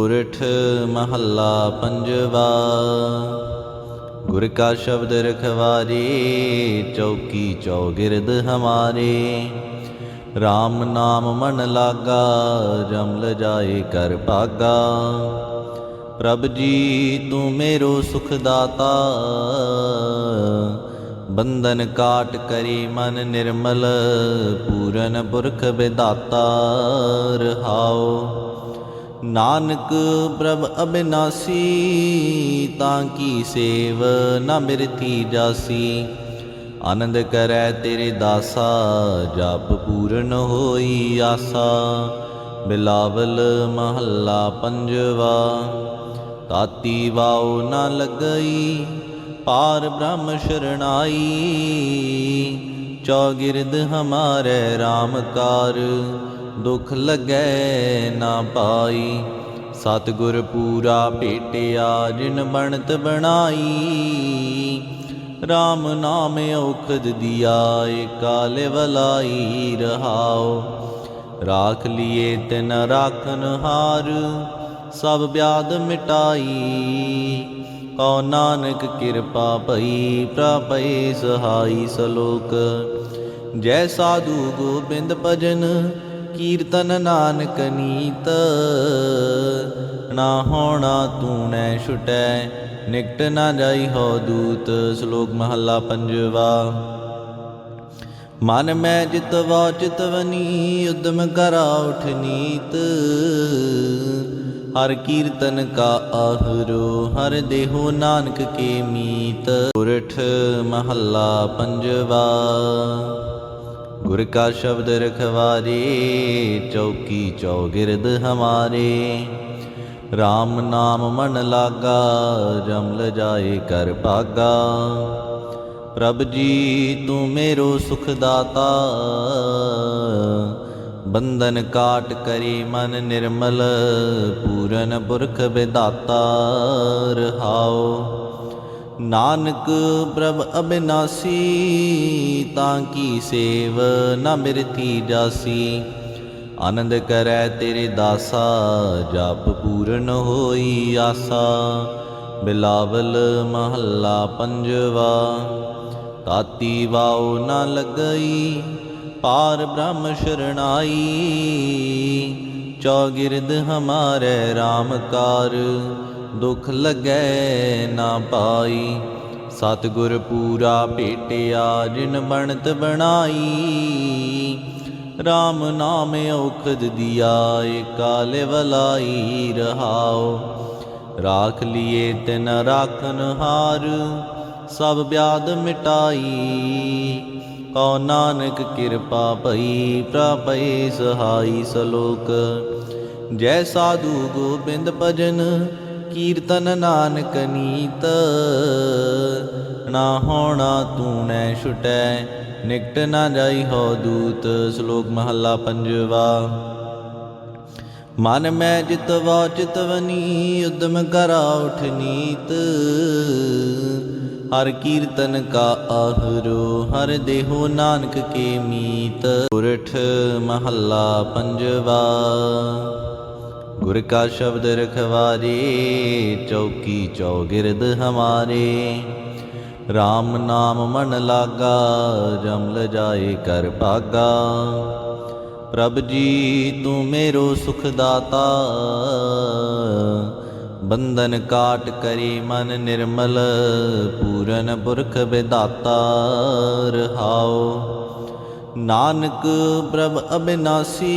ਪੁਰਠ ਮਹੱਲਾ ਪੰਜਵਾ, ਗੁਰ ਕਾ ਸ਼ਬਦ ਰਖਵਾਰੀ, ਚੌਕੀ ਚੌਗਿਰਦ ਹਮਾਰੇ। RAM ਨਾਮ ਮਨ ਲਾਗਾ, ਜਮਲ ਜਾਏ ਕਰ ਭਾਗਾ। ਪ੍ਰਭ ਜੀ, ਤੂੰ ਮੇਰੋ ਸੁਖ ਦਾਤਾ। ਬੰਧਨ ਕਾਟ ਕਰੀ ਮਨ ਨਿਰਮਲ, ਪੂਰਨ ਪੁਰਖ ਵਿਦਾਤਾ ਰਹਾਓ। ਨਾਨਕ ਪ੍ਰਭ ਅਬਿਨਾਸੀ, ਤਾਂ ਕੀ ਸੇਵ ਨਾ ਮਿਰਤੀ ਜਾਸੀ? ਆਨੰਦ ਕਰੈ ਤੇਰੇ ਦਾਸਾ, ਜਪ ਪੂਰਨ ਹੋਈ ਆਸਾ। ਬਿਲਾਵਲ ਮਹੱਲਾ ਪੰਜਵਾ, ਤਾਤੀ ਵਾਉ ਨਾ ਲੱਗਈ, ਪਾਰ ਬ੍ਰਹਮ ਸ਼ਰਣਾਈ। ਚੌਗਿਰਦ ਹਮਾਰੇ RAM ਕਾਰ ਦੁਖ ਲੱਗੈ ਨਾ ਪਾਈ। ਸਤਿਗੁਰ ਪੂਰਾ ਭੇਟਿਆ, ਜਿਨ ਬਣਤ ਬਣਾਈ। RAM ਨਾਮ ਔਖਦ ਦਿਆ, ਏਕਾਲ ਵਲਾਈ ਰਹਾਓ ਰਾਖ ਲਿਏ ਤਿਨ ਰਾਖਨ ਹਾਰ, ਸਭ ਬਿਆਦ ਮਿਟਾਈ। ਕਉ ਨਾਨਕ ਕਿਰਪਾ ਭਈ ਪ੍ਰਪਈ ਸਹਾਈ ਸਲੋਕ। ਜੈ ਸਾਧੂ ਗੋਬਿੰਦ ਭਜਨ ਕੀਰਤਨ ਨਾਨਕ ਨੀਤ। ਨਾ ਹੋਣਾ ਤੂਣੈ ਛੁਟੈ, ਨਿਕਟ ਨਾ ਜਾਈ ਹੋ ਦੂਤ। ਸ਼ਲੋਕ ਮਹੱਲਾ ਪੰਜਵਾ। ਮਨ ਮੈਂ ਜਿਤਵਾ ਚਿਤਵਨੀ ਉਦਮ ਕਰਾ ਉਠ ਨੀਤ। ਹਰ ਕੀਰਤਨ ਕਾ ਆਹਰੋ, ਹਰ ਦੇਹੋ ਨਾਨਕ ਕੇ ਮੀਤ। ਉਰਠ ਮਹੱਲਾ ਪੰਜਵਾ। ਗੁਰ ਕਾ ਸ਼ਬਦ ਰਖਵਾਰੇ, ਚੌਕੀ ਚੌਗਿਰਦ ਹਮਾਰੇ। RAM ਨਾਮ ਮਨ ਲਾਗਾ ਜਮ ਲਜਾਏ ਕਰ ਭਾਗਾ। ਪ੍ਰਭ ਜੀ, ਤੂੰ ਮੇਰੋ ਸੁਖ ਦਾਤਾ ਬੰਧਨ ਕਾਟ ਕਰੀ ਮਨ ਨਿਰਮਲ, ਪੂਰਨ ਪੁਰਖ ਵਿਦਾਤਾ ਰਹਾਓ। ਨਾਨਕ ਪ੍ਰਭ ਅਬਿਨਾਸੀ, ਤਾਂ ਕੀ ਸੇਵ ਨਾ ਮਿਰਤੀ ਜਾਸੀ? ਆਨੰਦ ਕਰੈ ਤੇਰੇ ਦਾਸਾ, ਜਪ ਪੂਰਨ ਹੋਈ ਆਸਾ। ਬਿਲਾਵਲ ਮਹੱਲਾ ਪੰਜਵਾ, ਤਾਤੀ ਵਾਉ ਨਾ ਲਗਈ, ਪਾਰ ਬ੍ਰਹਮ ਸ਼ਰਣਾਈ। ਚੌਗਿਰਦ ਹਮਾਰੇ RAM ਕਾਰ ਦੁਖ ਲੱਗੈ ਨਾ ਪਾਈ। ਸਤਿਗੁਰ ਪੂਰਾ ਭੇਟਿਆ, ਜਿਨ ਬਣਤ ਬਣਾਈ। RAM ਨਾਮ ਔਖਦ ਦਿਆ, ਏਕਾਲ ਵਲਾਈ ਰਹਾਓ ਰਾਖ ਲਿਏ ਤਿਨ ਰਾਖਨ ਹਾਰ, ਸਭ ਬਿਆਦ ਮਿਟਾਈ। ਕਉ ਨਾਨਕ ਕਿਰਪਾ ਭਈ ਪ੍ਰਪਈ ਸਹਾਈ ਸਲੋਕ। ਜੈ ਸਾਧੂ ਗੋਬਿੰਦ ਭਜਨ ਕੀਰਤਨ ਨਾਨਕ ਨੀਤ। ਨਾ ਹੋਣਾ ਤੂੰ ਨੈ ਛੁਟੈ, ਨਿਕਟ ਨਾ ਜਾਈ ਹੋ ਦੂਤ। ਸ਼ਲੋਕ ਮਹੱਲਾ ਪੰਜਵਾ। ਮਨ ਮੈਂ ਜਿਤਵਾ ਚਿਤਵਨੀ ਉਦਮ ਕਰਾ ਉਠ ਨੀਤ। ਹਰ ਕੀਰਤਨ ਕਾ ਆਹਰੋ, ਹਰ ਦੇਹੋ ਨਾਨਕ ਕੇ ਮੀਤ। ਪੁਰਠ ਮਹੱਲਾ ਪੰਜਵਾ। ਗੁਰ ਕਾ ਸ਼ਬਦ ਰਖਵਾਰੇ, ਚੌਕੀ ਚੌਗਿਰਦ ਹਮਾਰੇ। RAM ਨਾਮ ਮਨ ਲਾਗਾ ਜਮ ਜਾਏ ਕਰ ਭਾਗਾ। ਪ੍ਰਭ ਜੀ, ਤੂੰ ਮੇਰੋ ਸੁਖ ਦਾਤਾ। ਬੰਧਨ ਕਾਟ ਕਰੀ ਮਨ ਨਿਰਮਲ, ਪੂਰਨ ਪੁਰਖ ਵਿਦਾਤਾ ਰਹਾਓ। ਨਾਨਕ ਪ੍ਰਭ ਅਬਿਨਾਸੀ,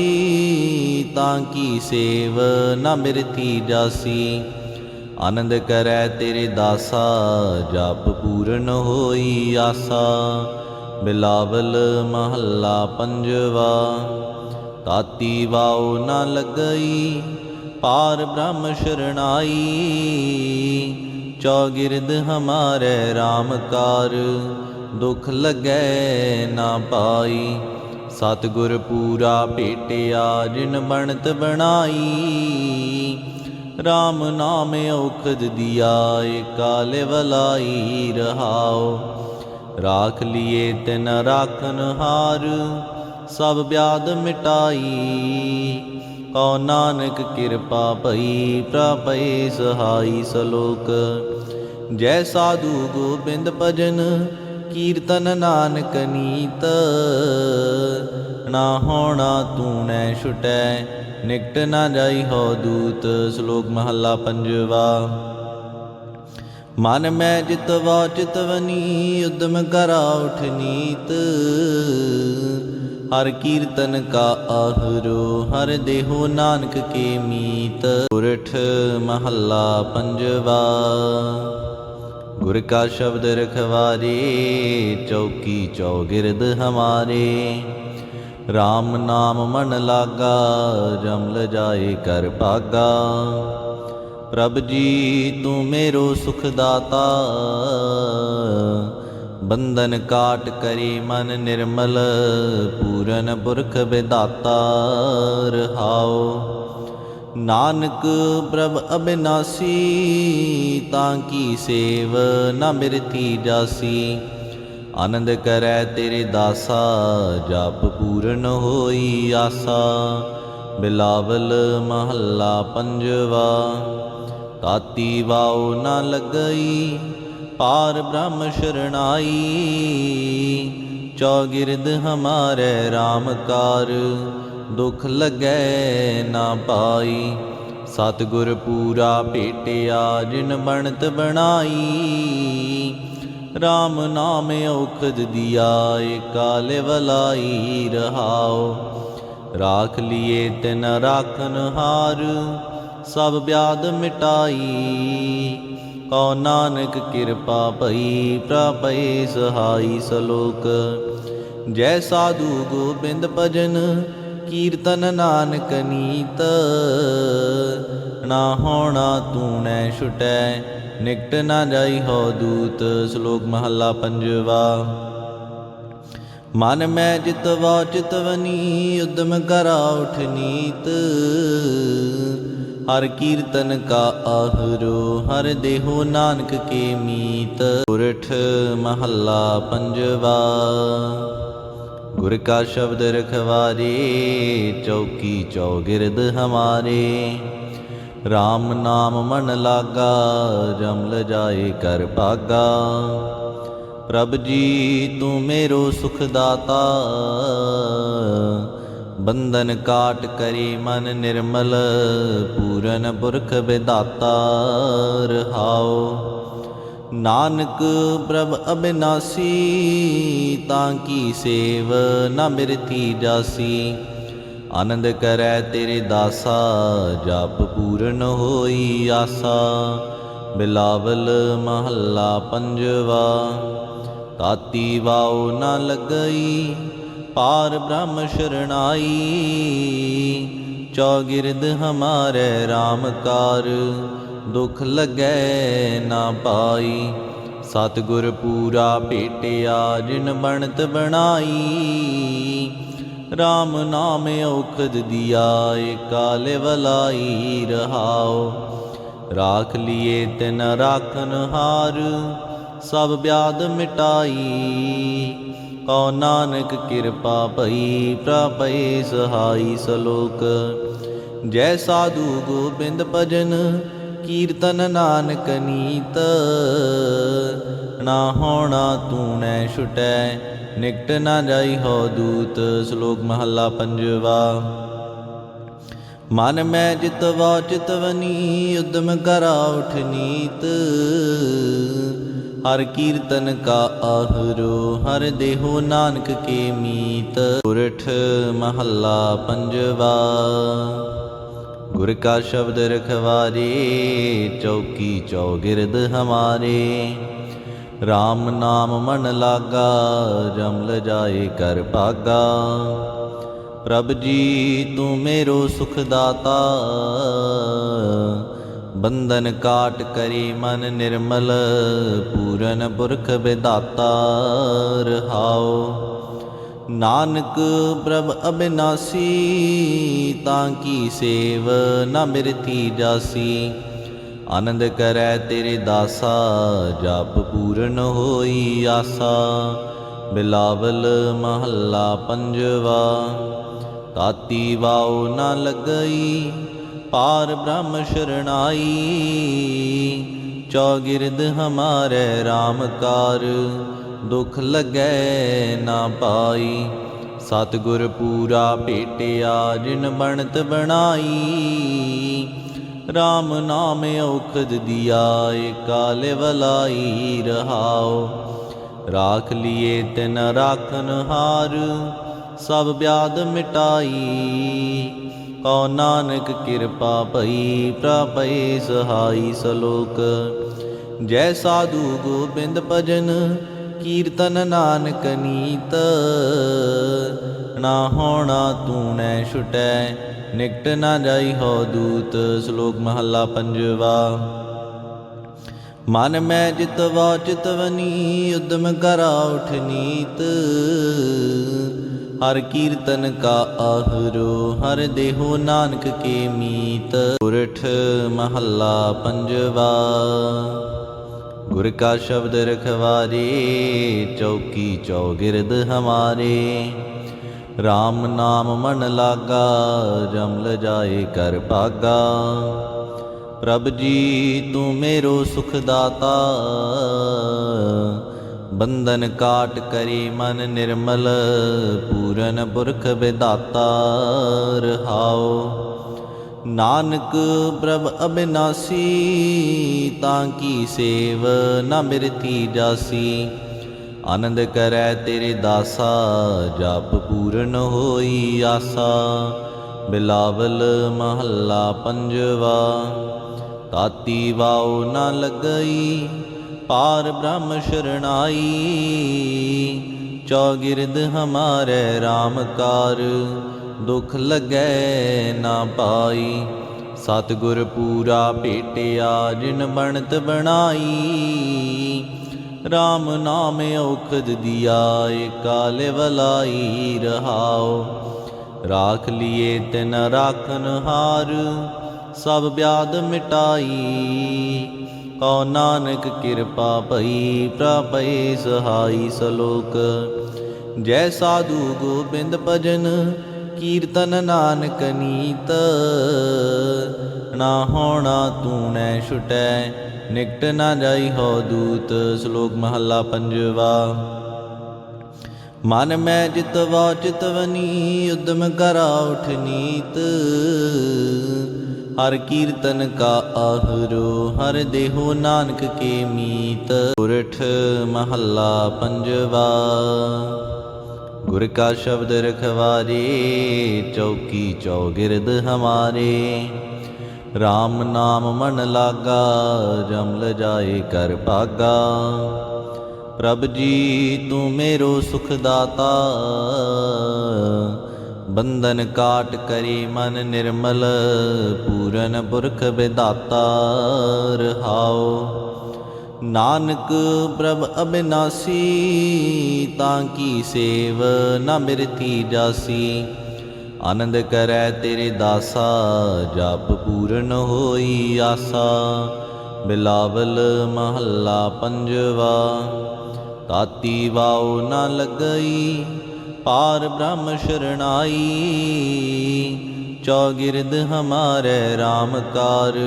ਤਾਂ ਕੀ ਸੇਵ ਨਾ ਮਿਰਤੀ ਜਾਸੀ? ਆਨੰਦ ਕਰੈ ਤੇਰੇ ਦਾਸਾ, ਜਪ ਪੂਰਨ ਹੋਈ ਆਸਾ। ਬਿਲਾਵਲ ਮਹੱਲਾ ਪੰਜਵਾ, ਤਾਤੀ ਵਾਉ ਨਾ ਲੱਗਈ, ਪਾਰ ਬ੍ਰਹਮ ਸ਼ਰਣਾਈ। ਚੌਗਿਰਦ ਹਮਾਰੇ RAM ਕਾਰ ਦੁਖ ਲੱਗੈ ਨਾ ਪਾਈ। ਸਤਿਗੁਰ ਪੂਰਾ ਭੇਟਿਆ, ਜਿਨ ਬਣਤ ਬਣਾਈ। RAM ਨਾਮ ਔਖਦ ਦਿਆ ਕਾਲੇ ਵਲਾਈ ਰਹਾਓ ਰਾਖ ਲਿਏ ਤਿਨ ਰਾਖਨ ਹਾਰ, ਸਭ ਬਿਆਦ ਮਿਟਾਈ। ਕਉ ਨਾਨਕ ਕਿਰਪਾ ਭਈ ਪ੍ਰਪੈ ਸਹਾਈ ਸਲੋਕ। ਜੈ ਸਾਧੂ ਗੋਬਿੰਦ ਭਜਨ ਕੀਰਤਨ ਨਾਨਕ ਨੀਤ। ਨਾ ਹੋਣਾ ਤੂੰ ਨੈ ਛੁਟੈ, ਨਿਕਟ ਨਾ ਜਾਈ ਹੋ ਦੂਤ, ਸ਼ਲੋਕ ਮਹੱਲਾ ਪੰਜਵਾ। ਮਨ ਮੈਂ ਜਿਤਵਾ ਚਿਤਵਨੀ ਉਦਮ ਕਰਾ ਉਠ ਨੀਤ। ਹਰ ਕੀਰਤਨ ਕਾ ਆਹਰੋ, ਹਰ ਦੇਹੋ ਨਾਨਕ ਕੇ ਮੀਤ। ਗੁਰਠ ਮਹੱਲਾ ਪੰਜਵਾ। ਗੁਰ ਕਾ ਸ਼ਬਦ ਰਖਵਾਰੇ, ਚੌਕੀ ਚੌਗਿਰਦ ਹਮਾਰੇ। RAM ਨਾਮ ਮਨ ਲਾਗਾ ਜਮ ਜਾਏ ਕਰ ਭਾਗਾ। ਪ੍ਰਭ ਜੀ, ਤੂੰ ਮੇਰੋ ਸੁਖ ਦਾਤਾ। ਬੰਧਨ ਕਾਟ ਕਰੀ ਮਨ ਨਿਰਮਲ, ਪੂਰਨ ਪੁਰਖ ਵਿਦਾਤਾ ਰਹਾਓ। ਨਾਨਕ ਪ੍ਰਭ ਅਬਿਨਾਸੀ, ਤਾਂ ਕੀ ਸੇਵ ਨਾ ਮਿਰਤੀ ਜਾਸੀ? ਆਨੰਦ ਕਰੈ ਤੇਰੇ ਦਾਸਾ, ਜਪ ਪੂਰਨ ਹੋਈ ਆਸਾ। ਬਿਲਾਵਲ ਮਹੱਲਾ ਪੰਜਵਾ ਤਾਤੀ ਵਾਉ ਨਾ ਲੱਗਈ, ਪਾਰ ਬ੍ਰਹਮ ਸ਼ਰਣਾਈ। ਚੌਗਿਰਦ ਹਮਾਰੇ RAM ਕਾਰ ਦੁਖ ਲੱਗੈ ਨਾ ਪਾਈ। ਸਤਿਗੁਰ ਪੂਰਾ ਭੇਟਿਆ, ਜਿਨ ਬਣਤ ਬਣਾਈ। RAM ਨਾਮ ਔਖਦ ਦਿਆ, ਏਕਾਲ ਵਲਾਈ ਰਹਾਓ ਰਾਖ ਲਿਏ ਤਿਨ ਰਾਖਨ ਹਾਰ, ਸਭ ਬਿਆਦ ਮਿਟਾਈ। ਕਉ ਨਾਨਕ ਕਿਰਪਾ ਭਈ ਪ੍ਰਪੈ ਸਹਾਈ ਸਲੋਕ। ਜੈ ਸਾਧੂ ਗੋਬਿੰਦ ਭਜਨ ਕੀਰਤਨ ਨਾਨਕ ਨੀਤ। ਨਾ ਹੋਣਾ ਤੂਣੈ ਛੁਟੈ, ਨਿਕਟ ਨਾ ਜਾਈ ਹੋ ਦੂਤ। ਸ਼ਲੋਕ ਮਹੱਲਾ ਪੰਜਵਾ। ਮਨ ਮੈਂ ਜਿਤਵਾ ਚਿਤਵਨੀ ਉਦਮ ਕਰਾ ਉਠ ਨੀਤ। ਹਰ ਕੀਰਤਨ ਕਾ ਆਹਰੋ, ਹਰ ਦੇਹੋ ਨਾਨਕ ਕੇ ਮੀਤ। ਉਰਠ ਮਹੱਲਾ ਪੰਜਵਾ। ਗੁਰ ਕਾ ਸ਼ਬਦ ਰਖਵਾਰੇ, ਚੌਕੀ ਚੌਗਿਰਦ ਹਮਾਰੇ। RAM ਨਾਮ ਮਨ ਲਾਗਾ ਜਮ ਜਾਏ ਕਰ ਭਾਗਾ। ਪ੍ਰਭ ਜੀ, ਤੂੰ ਮੇਰੋ ਸੁਖ ਦਾਤਾ ਬੰਧਨ ਕਾਟ ਕਰੀ ਮਨ ਨਿਰਮਲ, ਪੂਰਨ ਪੁਰਖ ਵਿਦਾਤਾ ਰਹਾਓ। ਨਾਨਕ ਪ੍ਰਭ ਅਬਿਨਾਸੀ, ਤਾਂ ਕੀ ਸੇਵ ਨਾ ਮਿਰਤੀ ਜਾਸੀ? ਆਨੰਦ ਕਰੈ ਤੇਰੇ ਦਾਸਾ, ਜਪ ਪੂਰਨ ਹੋਈ ਆਸਾ। ਬਿਲਾਵਲ ਮਹੱਲਾ ਪੰਜਵਾ, ਤਾਤੀ ਵਾਉ ਨਾ ਲਗਈ, ਪਾਰ ਬ੍ਰਹਮ ਸ਼ਰਣਾਈ। ਚੌਗਿਰਦ ਹਮਾਰੇ RAM ਕਾਰ ਦੁਖ ਲੱਗੈ ਨਾ ਪਾਈ। ਸਤਿਗੁਰ ਪੂਰਾ ਭੇਟਿਆ, ਜਿਨ ਬਣਤ ਬਣਾਈ। RAM ਨਾਮ ਔਖਦ ਦਿਆ ਕਾਲੇ ਵਲਾਈ ਰਹਾਓ ਰਾਖ ਲਿਏ ਤਿਨ ਰਾਖਨ ਹਾਰ, ਸਭ ਬਿਆਦ ਮਿਟਾਈ। ਕਉ ਨਾਨਕ ਕਿਰਪਾ ਭਈ ਪ੍ਰਪੈ ਸਹਾਈ ਸਲੋਕ। ਜੈ ਸਾਧੂ ਗੋਬਿੰਦ ਭਜਨ ਕੀਰਤਨ ਨਾਨਕ ਨੀਤ। ਨਾ ਹੋਣਾ ਤੂੰ ਨੈ ਛੁਟੈ, ਨਿਕਟ ਨਾ ਜਾਈ ਹੋ ਦੂਤ। ਸ਼ਲੋਕ ਮਹੱਲਾ ਪੰਜਵਾ। ਮਨ ਮੈਂ ਜਿਤਵਾ ਚਿਤਵਨੀ ਉਦਮ ਕਰਾ ਉਠ ਨੀਤ। ਹਰ ਕੀਰਤਨ ਕਾ ਆਹਰੋ, ਹਰ ਦੇਹੋ ਨਾਨਕ ਕੇ ਮੀਤ। ਗੁਰਠ ਮਹੱਲਾ ਪੰਜਵਾ। ਗੁਰ ਕਾ ਸ਼ਬਦ ਰਖਵਾਰੇ, ਚੌਕੀ ਚੌਗਿਰਦ ਹਮਾਰੇ। RAM ਨਾਮ ਮਨ ਲਾਗਾ ਜਮ ਜਾਏ ਕਰ ਭਾਗਾ। ਪ੍ਰਭ ਜੀ, ਤੂੰ ਮੇਰੋ ਸੁਖ ਦਾਤਾ। ਬੰਧਨ ਕਾਟ ਕਰੀ ਮਨ ਨਿਰਮਲ, ਪੂਰਨ ਪੁਰਖ ਵਿਦਾਤਾ ਰਹਾਓ ਨਾਨਕ ਪ੍ਰਭ ਅਬਿਨਾਸੀ, ਤਾਂ ਕੀ ਸੇਵ ਨਾ ਮਿਰਤੀ ਜਾਸੀ? ਆਨੰਦ ਕਰੈ ਤੇਰੇ ਦਾਸਾ, ਜਪ ਪੂਰਨ ਹੋਈ ਆਸਾ। ਬਿਲਾਵਲ ਮਹੱਲਾ ਪੰਜਵਾ, ਤਾਤੀ ਵਾਉ ਨਾ ਲੱਗਈ, ਪਾਰ ਬ੍ਰਹਮ ਸ਼ਰਣਾਈ। ਚੌਗਿਰਦ ਹਮਾਰੇ RAM ਕਾਰ ਦੁਖ ਲੱਗੈ ਨਾ ਪਾਈ। ਸਤਿਗੁਰ ਪੂਰਾ ਭੇਟਿਆ, ਜਿਨ ਬਣਤ ਬਣਾਈ। RAM ਨਾਮ ਔਖਦ ਦਿਆ, ਏਕਾਲੇ ਵਲਾਈ ਰਹਾਓ ਰਾਖ ਲਿਏ ਤਿਨ ਰਾਖਨ ਹਾਰ, ਸਭ ਬਿਆਦ ਮਿਟਾਈ। ਕਉ ਨਾਨਕ ਕਿਰਪਾ ਭਈ ਪ੍ਰਪਈ ਸਹਾਈ ਸਲੋਕ। ਜੈ ਸਾਧੂ ਗੋਬਿੰਦ ਭਜਨ ਕੀਰਤਨ ਨਾਨਕ ਨੀਤ। ਨਾ ਹੋਣਾ ਤੂੰ ਨੈ ਛੁਟੈ, ਨਿਕਟ ਨਾ ਜਾਈ ਹੋ ਦੂਤ, ਸ਼ਲੋਕ ਮਹੱਲਾ ਪੰਜਵਾ। ਮਨ ਮੈਂ ਜਿਤਵਾ ਚਿਤਵਨੀ ਉਦਮ ਕਰਾ ਉਠ ਨੀਤ। ਹਰ ਕੀਰਤਨ ਕਾ ਆਹਰੋ, ਹਰ ਦੇਹੋ ਨਾਨਕ ਕੇ ਮੀਤ। ਉਰਠ ਮਹੱਲਾ ਪੰਜਵਾ। ਗੁਰ ਕਾ ਸ਼ਬਦ ਰਖਵਾਰੇ, ਚੌਕੀ ਚੌਗਿਰਦ ਹਮਾਰੇ। RAM ਨਾਮ ਮਨ ਲਾਗਾ ਜਮਲ ਜਾਏ ਕਰ ਭਾਗਾ। ਪ੍ਰਭ ਜੀ, ਤੂੰ ਮੇਰੋ ਸੁਖ ਦਾਤਾ। ਬੰਧਨ ਕਾਟ ਕਰੀ ਮਨ ਨਿਰਮਲ, ਪੂਰਨ ਪੁਰਖ ਵਿਦਾਤਾ ਰਹਾਓ। ਨਾਨਕ ਪ੍ਰਭ ਅਬਿਨਾਸੀ, ਤਾਂ ਕੀ ਸੇਵ ਨਾ ਮਿਰਤੀ ਜਾਸੀ? ਆਨੰਦ ਕਰੈ ਤੇਰੇ ਦਾਸਾ, ਜਪ ਪੂਰਨ ਹੋਈ ਆਸਾ। ਬਿਲਾਵਲ ਮਹੱਲਾ ਪੰਜਵਾ, ਤਾਤੀ ਵਾਉ ਨਾ ਲੱਗਈ, ਪਾਰ ਬ੍ਰਹਮ ਸ਼ਰਣਾਈ। ਚੌਗਿਰਦ ਹਮਾਰੇ RAM ਕਾਰ ਦੁਖ ਲੱਗੈ ਨਾ ਪਾਈ। ਸਤਿਗੁਰ ਪੂਰਾ ਭੇਟਿਆ, ਜਿਨ ਬਣਤ ਬਣਾਈ। RAM ਨਾਮ ਔਖਦ ਦਿਆ, ਏਕਾਲੇ ਵਲਾਈ ਰਹਾਓ ਰਾਖ ਲਿਏ ਤਿਨ ਰਾਖਨ ਹਾਰ, ਸਭ ਬਿਆਦ ਮਿਟਾਈ। ਕਉ ਨਾਨਕ ਕਿਰਪਾ ਭਈ ਪ੍ਰਪਈ ਸਹਾਈ ਸਲੋਕ। ਜੈ ਸਾਧੂ ਗੋਬਿੰਦ ਭਜਨ ਕੀਰਤਨ ਨਾਨਕ ਨੀਤ। ਨਾ ਹੋਣਾ ਤੂਣੈ ਛੁਟੈ, ਨਿਕਟ ਨਾ ਜਾਈ ਹੋ ਦੂਤ। ਸ਼ਲੋਕ ਮਹੱਲਾ ਪੰਜਵਾ। ਮਨ ਮੈਂ ਜਿਤਵਾ ਚਿਤਵਨੀ ਉਦਮ ਕਰਾ ਉਠ ਨੀਤ। ਹਰ ਕੀਰਤਨ ਕਾ ਆਹਰੋ, ਹਰ ਦੇਹੋ ਨਾਨਕ ਕੇ ਮੀਤ। ਉਰਠ ਮਹੱਲਾ ਪੰਜਵਾ। ਗੁਰ ਕਾ ਸ਼ਬਦ ਰਖਵਾਰੇ, ਚੌਕੀ ਚੌਗਿਰਦ ਹਮਾਰੇ। RAM ਨਾਮ ਮਨ ਲਾਗਾ, ਜਮਲ ਜਾਏ ਕਰ ਭਾਗਾ। ਪ੍ਰਭ ਜੀ, ਤੂੰ ਮੇਰੋ ਸੁਖ ਦਾਤਾ ਬੰਧਨ ਕਾਟ ਕਰੀ ਮਨ ਨਿਰਮਲ, ਪੂਰਨ ਪੁਰਖ ਵਿਦਾਤਾ ਰਹਾਓ। ਨਾਨਕ ਪ੍ਰਭ ਅਬਿਨਾਸੀ, ਤਾਂ ਕੀ ਸੇਵ ਨ ਮਿਰਤੀ ਜਾਸੀ? ਆਨੰਦ ਕਰੈ ਤੇਰੇ ਦਾਸਾ, ਜਪ ਪੂਰਨ ਹੋਈ ਆਸਾ। ਬਿਲਾਵਲ ਮਹੱਲਾ ਪੰਜਵਾ, ਤਾਤੀ ਵਾਉ ਨਾ ਲੱਗਈ, ਪਾਰ ਬ੍ਰਹਮ ਸ਼ਰਣਾਈ ਚੌਗਿਰਦ ਹਮਾਰੇ RAM ਕਾਰ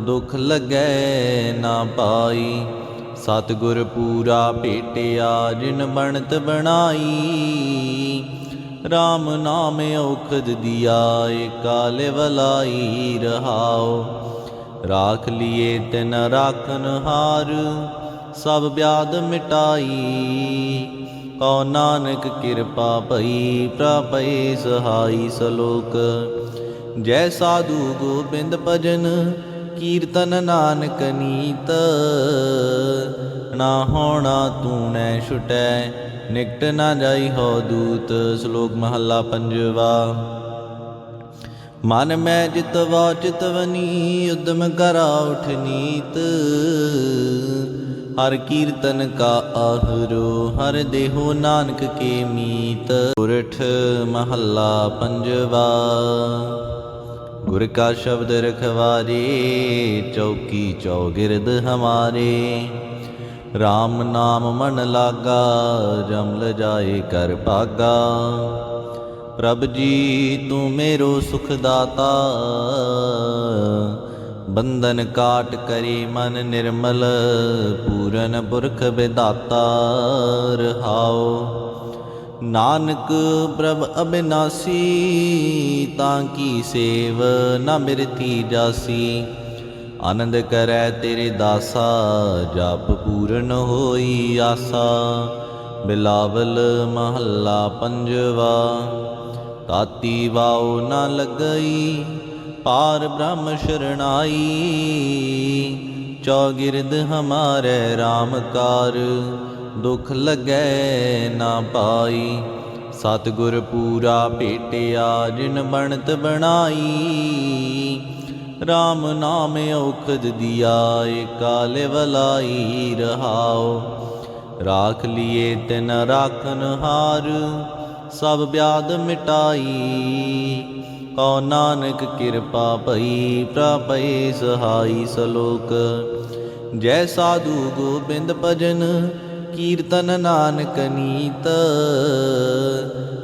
ਦੁਖ ਲੱਗੈ ਨਾ ਪਾਈ। ਸਤਿਗੁਰ ਪੂਰਾ ਭੇਟਿਆ, ਜਿਨ ਬਣਤ ਬਣਾਈ। RAM ਨਾਮ ਔਖਦ ਦਿਆ ਕਾਲੇ ਵਲਾਈ ਰਹਾਓ ਰਾਖ ਲਿਏ ਤਿਨ ਰਾਖਨ ਹਾਰ, ਸਭ ਬਿਆਦ ਮਿਟਾਈ। ਕਉ ਨਾਨਕ ਕਿਰਪਾ ਭਈ ਪ੍ਰਪਈ ਸਹਾਈ ਸਲੋਕ। ਜੈ ਸਾਧੂ ਗੋਬਿੰਦ ਭਜਨ, ਕੀਰਤਨ ਨਾਨਕ ਨੀਤ। ਨਾ ਹੋਣਾ ਤੂੰ ਤੂਣੈ ਛੁਟੈ, ਨਿਕਟ ਨਾ ਜਾਈ ਹੋ ਦੂਤ। ਸ਼ਲੋਕ ਮਹੱਲਾ ਪੰਜਵਾ। ਮਨ ਮੈਂ ਜਿਤਵਾ ਚਿਤਵਨੀ ਉਦਮ ਕਰਾ ਉਠ ਨੀਤ। ਹਰ ਕੀਰਤਨ ਕਾ ਆਹਰੋ, ਹਰ ਦੇਹੋ ਨਾਨਕ ਕੇ ਮੀਤ। ਉਰਠ ਮਹੱਲਾ ਪੰਜਵਾ। ਗੁਰ ਕਾ ਸ਼ਬਦ ਰਖਵਾਰੇ, ਚੌਕੀ ਚੌਗਿਰਦ ਹਮਾਰੇ। RAM ਨਾਮ ਮਨ ਲਾਗਾ, ਜਮਲ ਜਾਏ ਕਰ ਭਾਗਾ। ਪ੍ਰਭ ਜੀ, ਤੂੰ ਮੇਰੋ ਸੁਖ ਦਾਤਾ। ਬੰਧਨ ਕਾਟ ਕਰੀ ਮਨ ਨਿਰਮਲ, ਪੂਰਨ ਪੁਰਖ ਵਿਦਾਤਾ ਰਹਾਉ। ਨਾਨਕ ਪ੍ਰਭ ਅਬਿਨਾਸੀ, ਤਾਂ ਕੀ ਸੇਵ ਨ ਮਿਰਤੀ ਜਾਸੀ। ਆਨੰਦ ਕਰੈ ਤੇਰੇ ਦਾਸਾ, ਜਪ ਪੂਰਨ ਹੋਈ ਆਸਾ। ਬਿਲਾਵਲ ਮਹੱਲਾ ਪੰਜਵਾ, ਤਾਤੀ ਵਾਉ ਨਾ ਲਗਈ ਪਾਰ ਬ੍ਰਹਮ ਸ਼ਰਣਾਈ, ਚੌਗਿਰਦ ਹਮਾਰੇ ਰਾਮਕਾਰ ਕਾਰ, ਦੁਖ ਲੱਗੈ ਨਾ ਪਾਈ। ਸਤਿਗੁਰ ਪੂਰਾ ਭੇਟਿਆ, ਜਿਨ ਬਣਤ ਬਣਾਈ। RAM ਨਾਮ ਔਖਦ ਦਿਆ, ਏਕਾਲੇ ਵਲਾਈ ਰਹਾਉ। ਰਾਖ ਲਿਏ ਤਿਨ ਰਾਖਨ ਹਾਰ, ਸਭ ਬਿਆਦ ਮਿਟਾਈ। ਕਉ ਨਾਨਕ ਕਿਰਪਾ ਭਈ ਪ੍ਰਪੈ ਸਹਾਈ ਸਲੋਕ। ਜੈ ਸਾਧੂ ਗੋਬਿੰਦ ਭਜਨ, ਕੀਰਤਨ ਨਾਨਕ ਨੀਤ।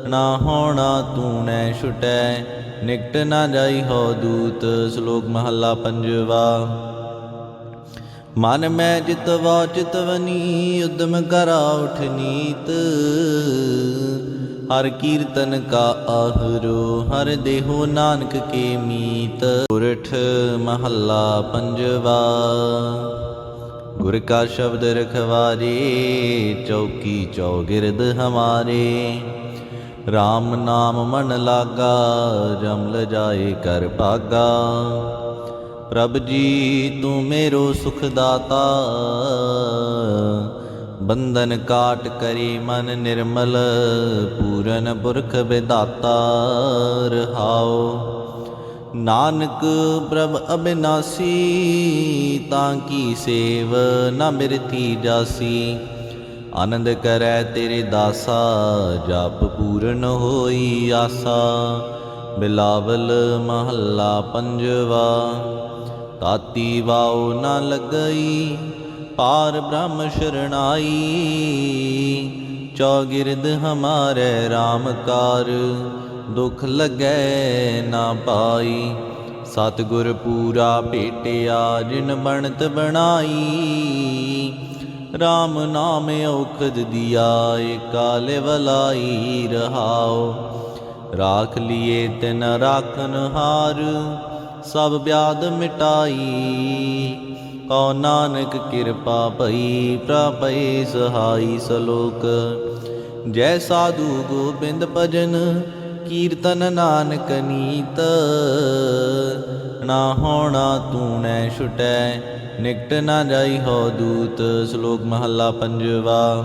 ਨਾ ਹੋਣਾ ਤੂੰ ਤੂਣੈ ਛੁਟੈ, ਨਿਕਟ ਨਾ ਜਾਈ ਹੋ ਦੂਤ। ਸ਼ਲੋਕ ਮਹੱਲਾ ਪੰਜਵਾ। ਮਨ ਮੈਂ ਜਿਤਵਾ ਚਿਤਵਨੀ ਉਦਮ ਕਰਾ ਉਠ ਨੀਤ। ਹਰ ਕੀਰਤਨ ਕਾ ਆਹਰੋ, ਹਰ ਦੇਹੋ ਨਾਨਕ ਕੇ ਮੀਤ। ਪੁਰਠ ਮਹੱਲਾ ਪੰਜਵਾ। ਗੁਰ ਕਾ ਸ਼ਬਦ ਰਖਵਾਰੇ, ਚੌਕੀ ਚੌਗਿਰਦ ਹਮਾਰੇ। RAM ਨਾਮ ਮਨ ਲਾਗਾ, ਜਮਲ ਜਾਏ ਕਰ ਭਾਗਾ। ਪ੍ਰਭ ਜੀ, ਤੂੰ ਮੇਰੋ ਸੁਖ ਦਾਤਾ। ਬੰਧਨ ਕਾਟ ਕਰੀ ਮਨ ਨਿਰਮਲ, ਪੂਰਨ ਪੁਰਖ ਵਿਦਾਤਾ ਰਹਾਉ। ਨਾਨਕ ਪ੍ਰਭ ਅਬਿਨਾਸੀ, ਤਾਂ ਕੀ ਸੇਵ ਨਾ ਮਿਰਤੀ ਜਾਸੀ। ਆਨੰਦ ਕਰੈ ਤੇਰੇ ਦਾਸਾ, ਜਪ ਪੂਰਨ ਹੋਈ ਆਸਾ। ਬਿਲਾਵਲ ਮਹੱਲਾ ਪੰਜਵਾ, ਤਾਤੀ ਵਾਉ ਨਾ ਲਗਈ ਪਾਰ ਬ੍ਰਹਮ ਸ਼ਰਣਾਈ, ਚੌਗਿਰਦ ਹਮਾਰੇ RAM ਕਾਰ, ਦੁਖ ਲੱਗੈ ਨਾ ਪਾਈ। ਸਤਿਗੁਰ ਪੂਰਾ ਭੇਟਿਆ, ਜਿਨ ਬਣਤ ਬਣਾਈ। RAM ਨਾਮ ਔਖਦ ਦਿਆ ਕਾਲੇ ਵਲਾਈ ਰਹਾਉ। ਰਾਖ ਲਿਏ ਤਿਨ ਰਾਖਨ ਹਾਰ, ਸਭ ਬਿਆਦ ਮਿਟਾਈ। ਕਉ ਨਾਨਕ ਕਿਰਪਾ ਭਈ ਪ੍ਰਪੈ ਸਹਾਈ ਸਲੋਕ। ਜੈ ਸਾਧੂ ਗੋਬਿੰਦ ਭਜਨ, ਕੀਰਤਨ ਨਾਨਕ ਨੀਤ। ਨਾ ਹੋਣਾ ਤੂੰ ਨੈ ਛੁਟੈ, ਨਿਕਟ ਨਾ ਜਾਈ ਹੋ ਦੂਤ। ਸ਼ਲੋਕ ਮਹੱਲਾ ਪੰਜਵਾ।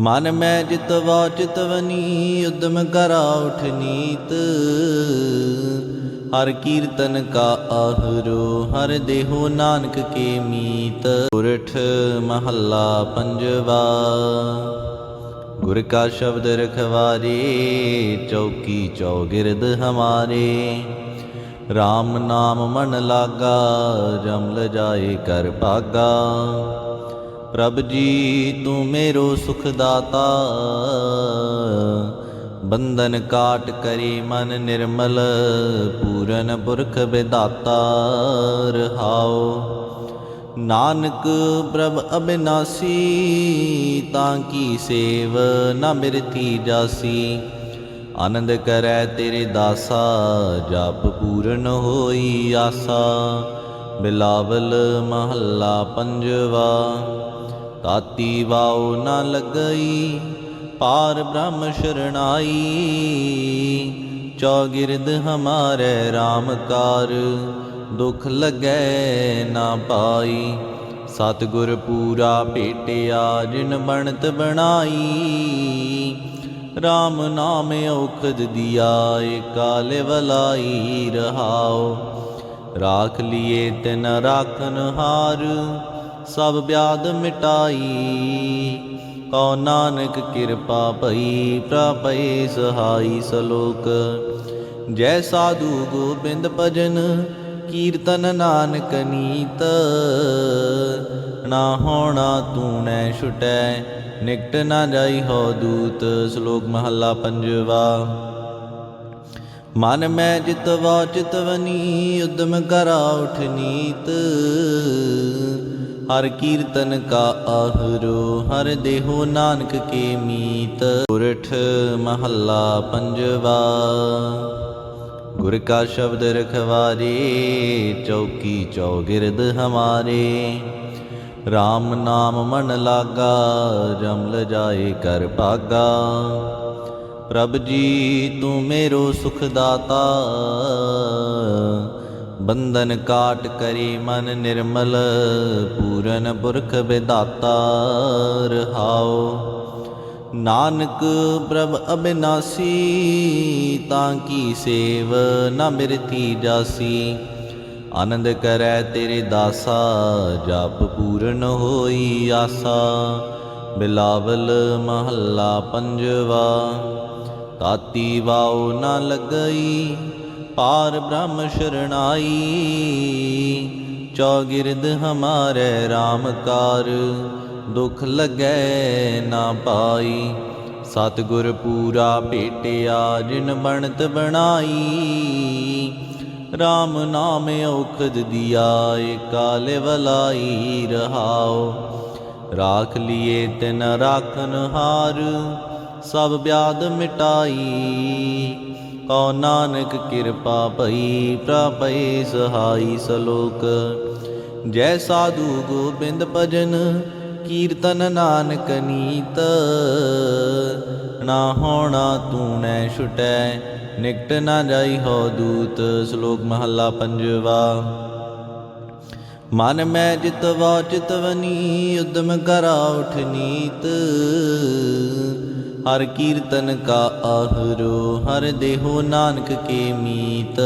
ਮਨ ਮੈਂ ਜਿਤਵਾ ਚਿਤਵਨੀ ਉਦਮ ਕਰਾ ਉਠ ਨੀਤ। ਹਰ ਕੀਰਤਨ ਕਾ ਆਹਰੋ, ਹਰ ਦੇਹੋ ਨਾਨਕ ਕੇ ਮੀਤ। ਪੁਰਠ ਮਹੱਲਾ ਪੰਜਵਾ। ਗੁਰ ਕਾ ਸ਼ਬਦ ਰਖਵਾਰੇ, ਚੌਕੀ ਚੌਗਿਰਦ ਹਮਾਰੇ। RAM ਨਾਮ ਮਨ ਲਾਗਾ, ਜਮਲ ਜਾਏ ਕਰ ਭਾਗਾ। ਪ੍ਰਭ ਜੀ, ਤੂੰ ਮੇਰੋ ਸੁਖ ਦਾਤਾ। ਬੰਧਨ ਕਾਟ ਕਰੀ ਮਨ ਨਿਰਮਲ, ਪੂਰਨ ਪੁਰਖ ਵਿਦਾਤਾ ਰਹਾਉ। ਨਾਨਕ ਪ੍ਰਭ ਅਬਿਨਾਸੀ, ਤਾਂ ਕੀ ਸੇਵ ਨ ਮਿਰਤੀ ਜਾਸੀ। ਆਨੰਦ ਕਰੈ ਤੇਰੇ ਦਾਸਾ, ਜਪ ਪੂਰਨ ਹੋਈ ਆਸਾ। ਬਿਲਾਵਲ ਮਹੱਲਾ ਪੰਜਵਾ, ਤਾਤੀ ਵਾਉ ਨ ਲਗਈ ਪਾਰ ਬ੍ਰਹਮ ਸ਼ਰਣਾਈ ਚੌਗਿਰਦ ਹਮਾਰੇ RAM ਕਾਰ, ਦੁਖ ਲੱਗੈ ਨਾ ਪਾਈ। ਸਤਿਗੁਰ ਪੂਰਾ ਭੇਟਿਆ, ਜਿਨ ਬਣਤ ਬਣਾਈ। RAM ਨਾਮ ਔਖਦ ਦਿਆ ਕਾਲੇ ਵਲਾਈ ਰਹਾਉ। ਰਾਖ ਲਿਏ ਤਿਨ ਰਾਖਨ ਹਾਰ, ਸਭ ਬਿਆਦ ਮਿਟਾਈ। ਕਉ ਨਾਨਕ ਕਿਰਪਾ ਭਈ, ਪ੍ਰਪੈ ਸਹਾਈ ਸਲੋਕ। ਜੈ ਸਾਧੂ ਗੋਬਿੰਦ ਭਜਨ, ਕੀਰਤਨ ਨਾਨਕ ਨੀਤ। ਨਾ ਹੋਣਾ ਤੂੰ ਨੈ ਛੁਟੈ, ਨਿਕਟ ਨਾ ਜਾਈ ਹੋ ਦੂਤ। ਸ਼ਲੋਕ ਮਹੱਲਾ ਪੰਜਵਾ। ਮਨ ਮੈਂ ਜਿਤਵਾ ਚਿਤਵਨੀ ਉਦਮ ਕਰਾ ਉਠ ਨੀਤ। ਹਰ ਕੀਰਤਨ ਕਾ ਆਹਰੋ, ਹਰ ਦੇਹੋ ਨਾਨਕ ਕੇ ਮੀਤ। ਗੁਰਠ ਮਹੱਲਾ ਪੰਜਵਾ। ਗੁਰ ਕਾ ਸ਼ਬਦ ਰਖਵਾਰੇ, ਚੌਕੀ ਚੌਗਿਰਦ ਹਮਾਰੇ। RAM ਨਾਮ ਮਨ ਲਾਗਾ, ਜਮਲ ਜਾਏ ਕਰ ਭਾਗਾ। ਪ੍ਰਭ ਜੀ, ਤੂੰ ਮੇਰੋ ਸੁਖ ਦਾਤਾ। ਬੰਧਨ ਕਾਟ ਕਰੀ ਮਨ ਨਿਰਮਲ, ਪੂਰਨ ਪੁਰਖ ਵਿਦਾਤਾ ਰਹਾਓ ਨਾਨਕ ਪ੍ਰਭ ਅਬਿਨਾਸੀ, ਤਾਂ ਕੀ ਸੇਵ ਨਾ ਮਿਰਤੀ ਜਾਸੀ। ਆਨੰਦ ਕਰੈ ਤੇਰੇ ਦਾਸਾ, ਜਪ ਪੂਰਨ ਹੋਈ ਆਸਾ। ਬਿਲਾਵਲ ਮਹੱਲਾ ਪੰਜਵਾ, ਤਾਤੀ ਵਾਉ ਨਾ ਲਗਈ ਪਾਰ ਬ੍ਰਹਮ ਸ਼ਰਣਾਈ, ਚੌਗਿਰਦ ਹਮਾਰੇ RAM ਕਾਰ, ਦੁਖ ਲੱਗੈ ਨਾ ਪਾਈ। ਸਤਿਗੁਰ ਪੂਰਾ ਭੇਟਿਆ ਜਿਨ ਬਣਤ ਬਣਾਈ। RAM ਨਾਮ ਔਖਦ ਦਿਆ, ਏਕਾਲੇ ਵਲਾਈ ਰਹਾਓ ਰਾਖ ਲਿਏ ਤਿਨ ਰਾਖਨ ਹਾਰ, ਸਭ ਬਿਆਦ ਮਿਟਾਈ। ਕਉ ਨਾਨਕ ਕਿਰਪਾ ਭਈ ਪ੍ਰਪਈ ਸਹਾਈ ਸਲੋਕ। ਜੈ ਸਾਧੂ ਗੋਬਿੰਦ ਭਜਨ, ਕੀਰਤਨ ਨਾਨਕ ਨੀਤ। ਨਾ ਹੋਣਾ ਤੂੰ ਤੂਣੈ ਛੁਟੈ, ਨਿਕਟ ਨਾ ਜਾਈ ਹੋ ਦੂਤ। ਸ਼ਲੋਕ ਮਹੱਲਾ ਪੰਜਵਾ। ਮਨ ਮੈਂ ਜਿਤਵਾ ਚਿਤਵਨੀ ਉਦਮ ਕਰਾ ਉਠ ਨੀਤ। ਹਰ ਕੀਰਤਨ ਕਾ ਆਹਰੋ ਹਰ ਦੇਹੋ ਨਾਨਕ ਕੇ ਮੀਤ।